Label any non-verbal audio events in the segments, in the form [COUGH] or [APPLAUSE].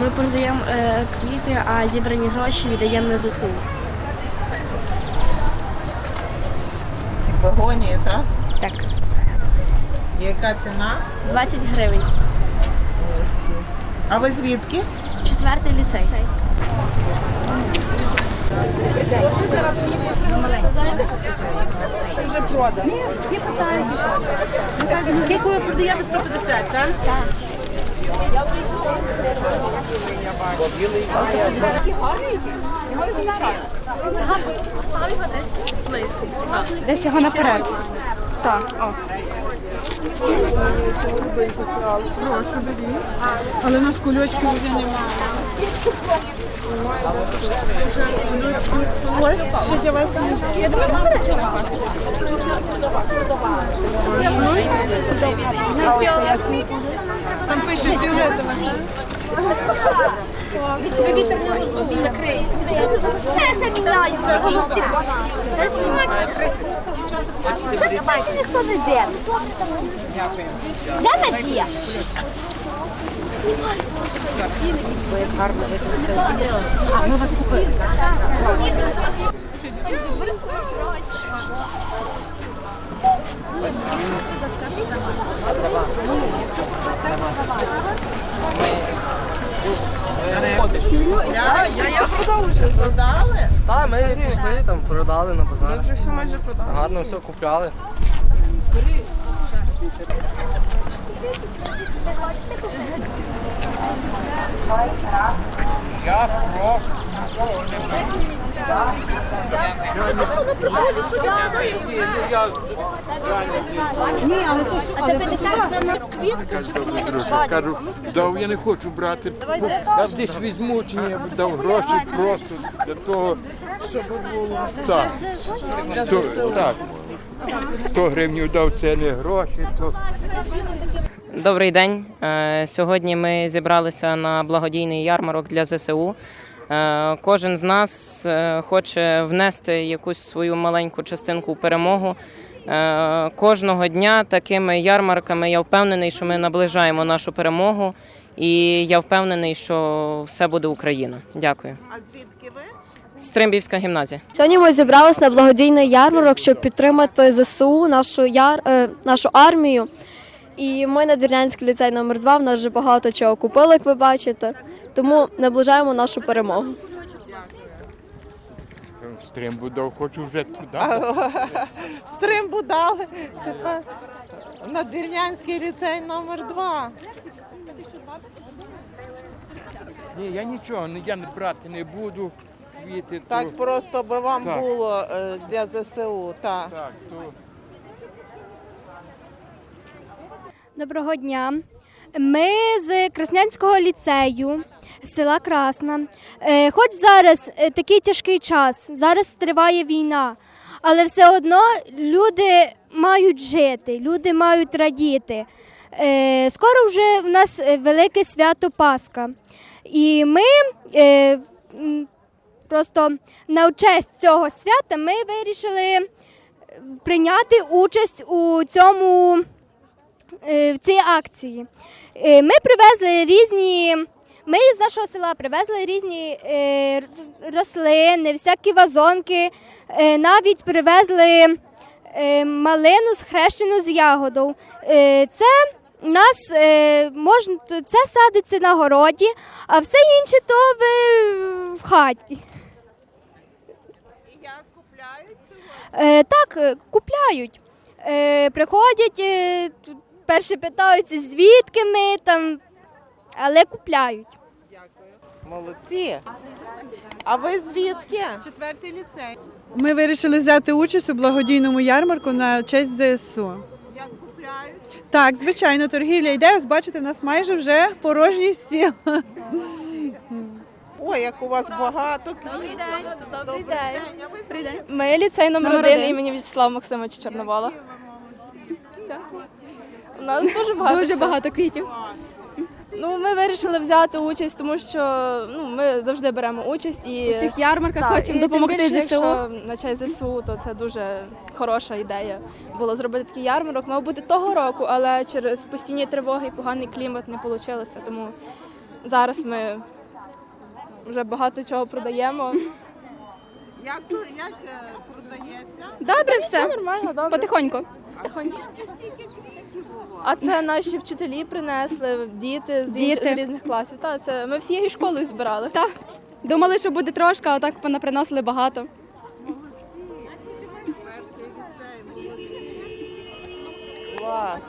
Ми продаємо е, квіти, а зібрані гроші віддаємо на ЗСУ. Вагоні, так? Так, Яка ціна? 20 гривень. Молодці. А ви звідки? Четвертий ліцей. Скільки ви продаєте 150, так? Десь його наперед. Так, о. Але у нас кульочків вже немає. Ось, що для вас Там пише фіолетове. Це майже ніхто не йде. Де Надія? Продали? Так, ми пішли, там продали на базар. Ми вже все майже продали. Гарно все купляли. А це 50 це Кажу, дав, я не хочу брати. Я десь візьму чи ні, дав гроші просто для того, щоб. Так, 100, так. 100 гривень дав, це не гроші, то Добрий день. Е, Сьогодні ми зібралися на благодійний ярмарок для ЗСУ. Е, Кожен з нас е, хоче внести якусь свою маленьку частинку в перемогу. Е, Кожного дня такими ярмарками я впевнений, що ми наближаємо нашу перемогу, і я впевнений, що все буде Україна. Дякую. А звідки ви? Стримбівська гімназія. Сьогодні ми зібралися на благодійний ярмарок, щоб підтримати ЗСУ, нашу яр, е, нашу армію. І ми на Двірнянський ліцей номер 2 в нас вже багато чого купили, як ви бачите. Тому наближаємо нашу перемогу. стримбу дав, хочу вже туди. [LAUGHS] Стримбу дали. Тепер на Двірнянський ліцей номер 2 Ні, я нічого, я не брати не буду. Квіти, то, Так просто би вам Так. було е, для ЗСУ. Так. так, то Доброго дня. Ми з Краснянського ліцею села Красна. Е, Хоч зараз е, такий тяжкий час, зараз триває війна, але все одно люди мають жити, люди мають радіти. Е, Скоро вже в нас велике свято Пасха. І ми просто на честь цього свята ми вирішили прийняти участь у цьому в цій акції. Е, Ми привезли різні. Ми з нашого села привезли різні е, рослини, всякі вазонки, е, навіть привезли е, малину схрещену з ягодою. Е, це нас е, можна це садиться на городі, а все інше то в хаті. Е, так, е, купляють. Е, приходять, е, перше питаються, звідки ми там, але купляють. Молодці. А ви звідки? Четвертий ліцей. Ми вирішили взяти участь у благодійному ярмарку на честь ЗСУ. Як купляють? Так, звичайно, торгівля йде. Ось бачите, у нас майже вже порожній стіл. Ой, як у вас багато квітів. Добрий день. Ви звідки? Ми ліцей номер, один імені В'ячеслава Максимовича Чорновола. У нас дуже багато. Дуже всього. багато квітів. Ну, ми вирішили взяти участь, тому що ну, ми завжди беремо участь і У всіх ярмарках Так, хочемо і тим допомогти більше, ЗСУ. Якщо на честь ЗСУ, то це дуже хороша ідея було зробити такий ярмарок. Мав бути того року, але через постійні тривоги і поганий клімат не вийшло. Тому зараз ми вже багато чого продаємо. Як то як е, продається? Добре, Все все. нормально, добре. Потихоньку. Потихоньку. А це наші вчителі принесли, діти з, інш- Діти. з різних класів. Та, це ми всією школою збирали. Так. Думали, що буде трошки, а так понаприносили багато. Клас.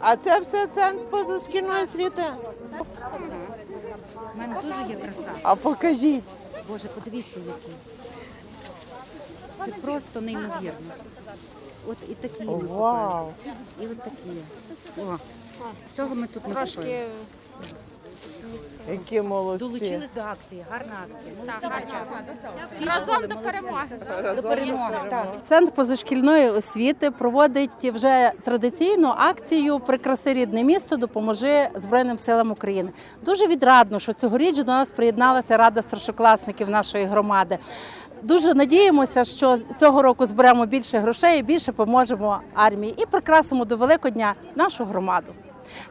А це все центр позашкільної освіти? У мене теж є краса. А покажіть. Боже, подивіться, які. Це просто неймовірно. От і такі ми купили, Вау. і от такі. О, всього ми тут не купили. Трошки Які молодці. Долучились до акції, гарна акція. Всі разом до перемоги. До перемоги. Так. Центр позашкільної освіти проводить вже традиційну акцію Прикраси рідне місто, допоможи Збройним силам України. Дуже відрадно, що цьогоріч до нас приєдналася рада старшокласників нашої громади. Дуже надіємося, що цього року зберемо більше грошей більше поможемо армії і прикрасимо до Великодня нашу громаду.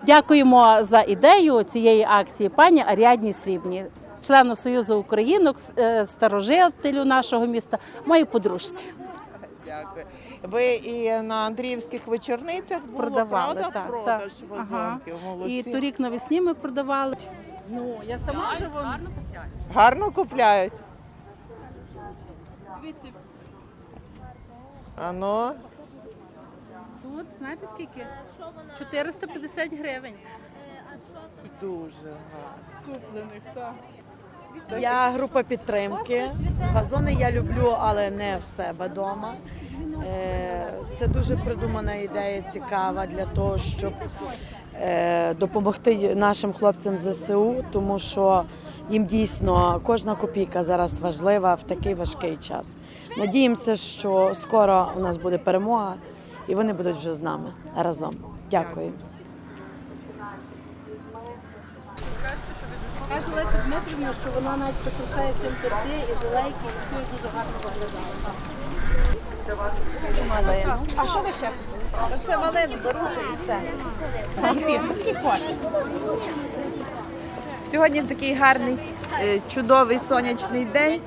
Дякуємо за ідею цієї акції пані Аріадні Срібні, члену Союзу Українок, е, старожителю нашого міста, моїй подружці. Дякую. Ви і на Андріївських вечорницях було, Продавали, правда? так, Продаж так. вазонків. Молодці. І торік навесні ми продавали. Ну, я сама живу. гарно купляють. Гарно купляють? А ну, Тут, знаєте скільки? 450 гривень. дуже гарно. Куплених, так. Я група підтримки. Вазони я люблю, але не в себе вдома. Це дуже придумана ідея, цікава для того, щоб е, допомогти нашим хлопцям з ЗСУ, тому що їм дійсно кожна копійка зараз важлива в такий важкий час. Надіємося, що скоро у нас буде перемога і вони будуть вже з нами разом. Дякую. Каже Леся Дмитрівна, що вона навіть прикрашає цим торти і жилейки, і все дуже гарно виглядає. А що ви ще? Це малину беру і все. Сьогодні такий гарний, е, чудовий сонячний день.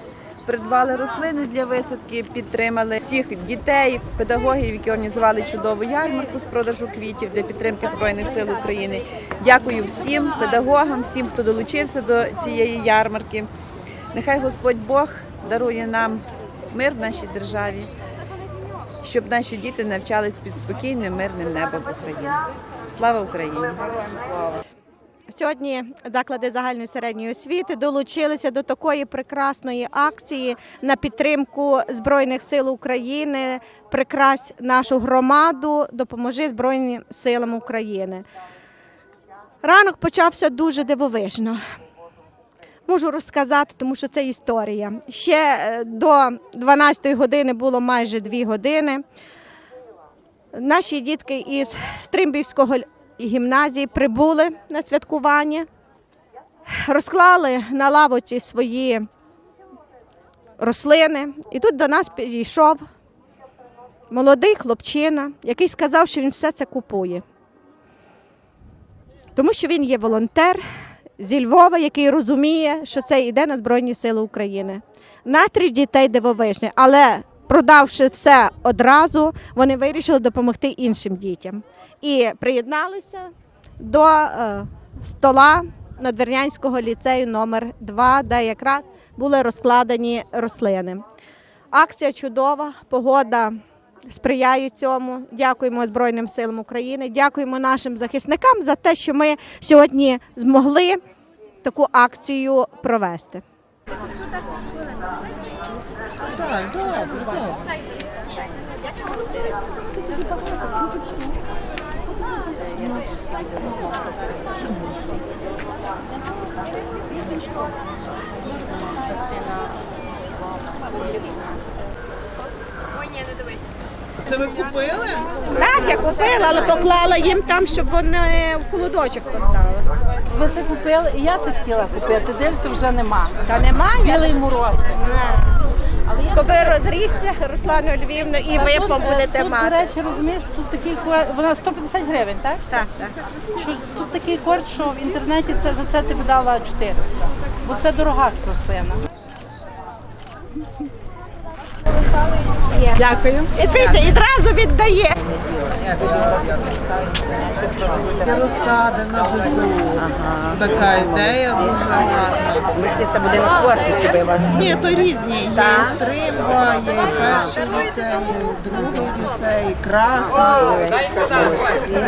Придбали рослини для висадки, підтримали всіх дітей, педагогів, які організували чудову ярмарку з продажу квітів для підтримки Збройних сил України. Дякую всім педагогам, всім, хто долучився до цієї ярмарки. Нехай Господь Бог дарує нам мир в нашій державі, щоб наші діти навчались під спокійним мирним небом України. Слава Україні! Сьогодні заклади загальної середньої освіти долучилися до такої прекрасної акції на підтримку Збройних сил України. Прикрась нашу громаду, допоможи Збройним силам України. Ранок почався дуже дивовижно. Можу розказати, тому що це історія. Ще е, до 12 години було майже 2 години. Наші дітки із Стримбівського гімназії прибули на святкування, розклали на лавочці свої рослини. І тут до нас підійшов молодий хлопчина, який сказав, що він все це купує. Тому що він є волонтер зі Львова, який розуміє, що це йде на Збройні Сили України. Настрій дітей дивовижний, але продавши все одразу, вони вирішили допомогти іншим дітям. І приєдналися до е, стола Надвірнянського ліцею номер 2 де якраз були розкладені рослини. Акція чудова, погода сприяє цьому. Дякуємо Збройним силам України, дякуємо нашим захисникам за те, що ми сьогодні змогли таку акцію провести. Так, добре, добре. Ой, ні, не дивись. Це ви купили? Так, я купила, але поклала їм там, щоб вони в холодочок поставили. Ви це купили, і я це хотіла купити. Дився, вже нема. Та немає. Білий мороз. Але я Коли розрісся, Руслану Львівну, і ви тут, е, будете тут, мати. До речі, розумієш, тут такий кор- вона 150 гривень, так? Так, так. Що тут такий корт, що в інтернеті це за це ти б дала 400. Бо це дорога рослина. Дякую. І дивіться, відразу віддає. Це розсада на ЗСУ. Ага. Така ідея дуже гарна. Мисля, це будинок творчості виважу. Ні, то різні. Є і стримба, є і перший ліцей, і другий ліцей, і красний. Дай сюди.